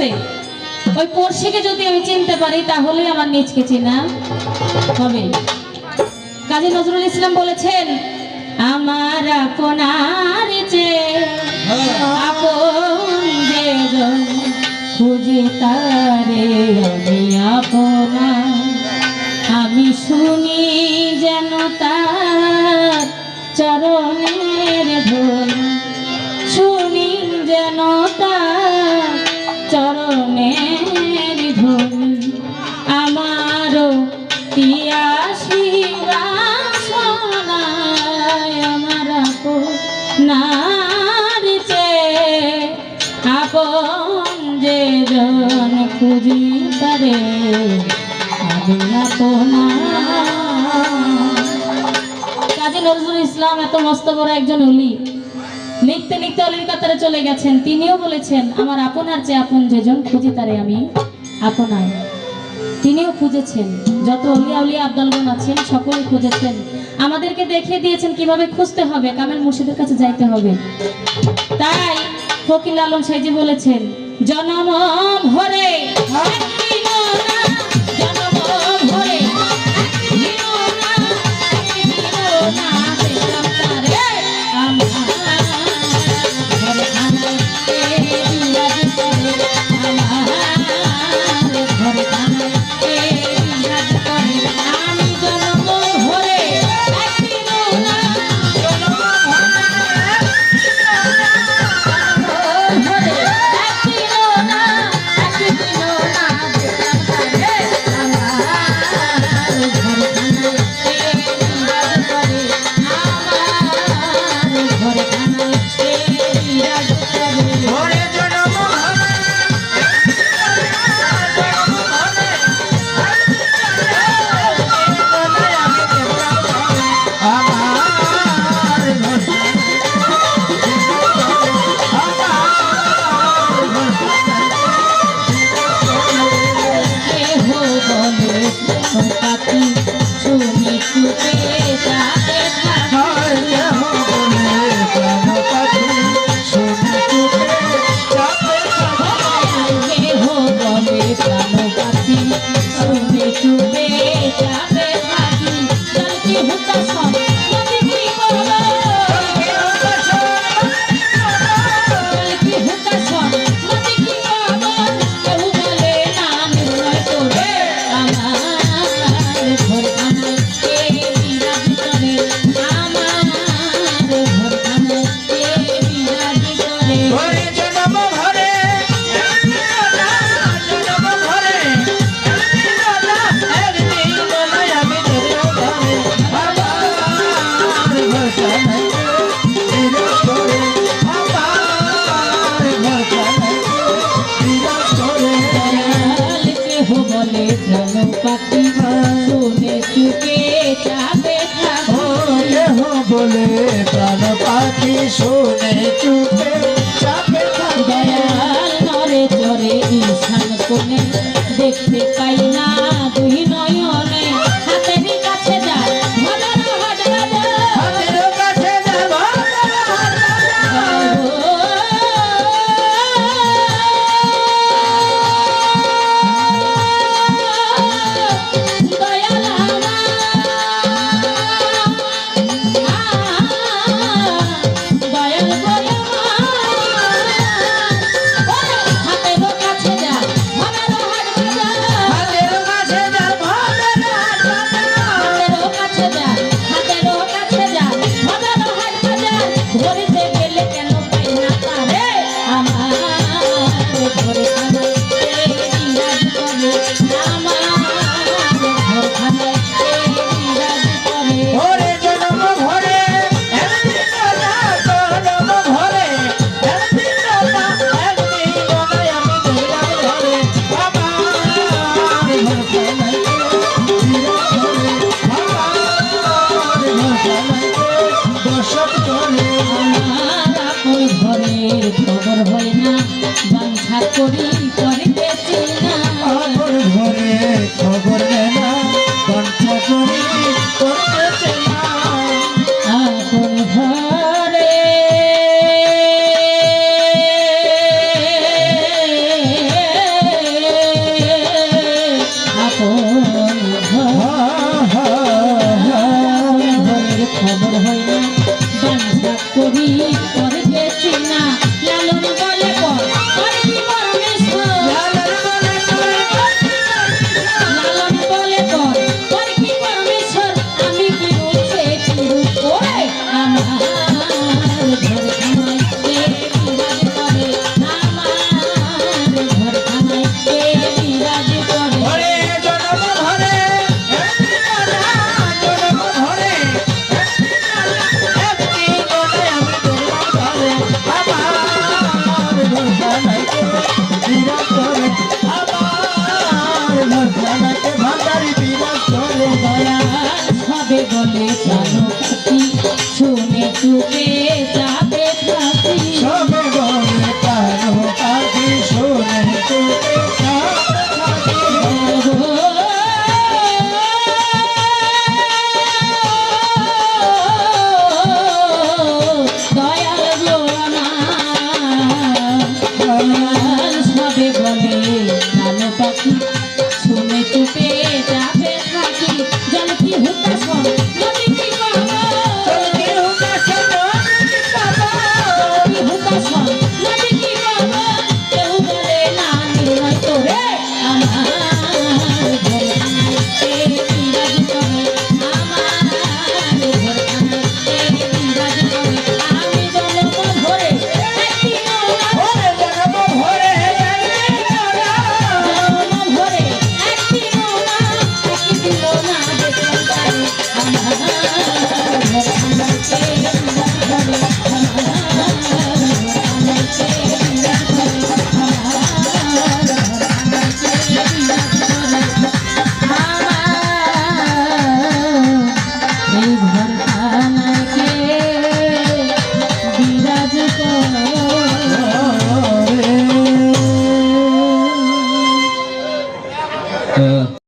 পড়ছে ওই পড়শিকে যদি আমি চিনতে পারি তাহলে আমার নিজকে চিনা হবে। কাজী নজরুল ইসলাম বলেছেন আমার আপনার যে হ্যাঁ। আপন যে খুঁজি তারে মনের ধনি আমারও পিয়াসি বাসনায় আমার আপনার চে আপন যে জন খুঁজি পারে আমি কাজী নজরুল ইসলাম এত মস্ত বড় একজন হলি লিখতে লিখতে অলিকাতারে চলে গেছেন। তিনিও বলেছেন, আমার আপনার যে আপন যেজন, খুঁজি তারে আমি আপনার। তিনিও খুঁজেছেন, যত অলিয়া উলিয়া আব্দালগণ আছেন সকলে খুঁজেছেন। আমাদেরকে দেখিয়ে দিয়েছেন কীভাবে খুঁজতে হবে, কামেল মুর্শিদের কাছে যাইতে হবে। তাই ফকির আলম সাইজি বলেছেন, জনম হরে হরে শুনে চুপে চাপে দয়াল নরে চরে দেখতে la la la Ha ha ha!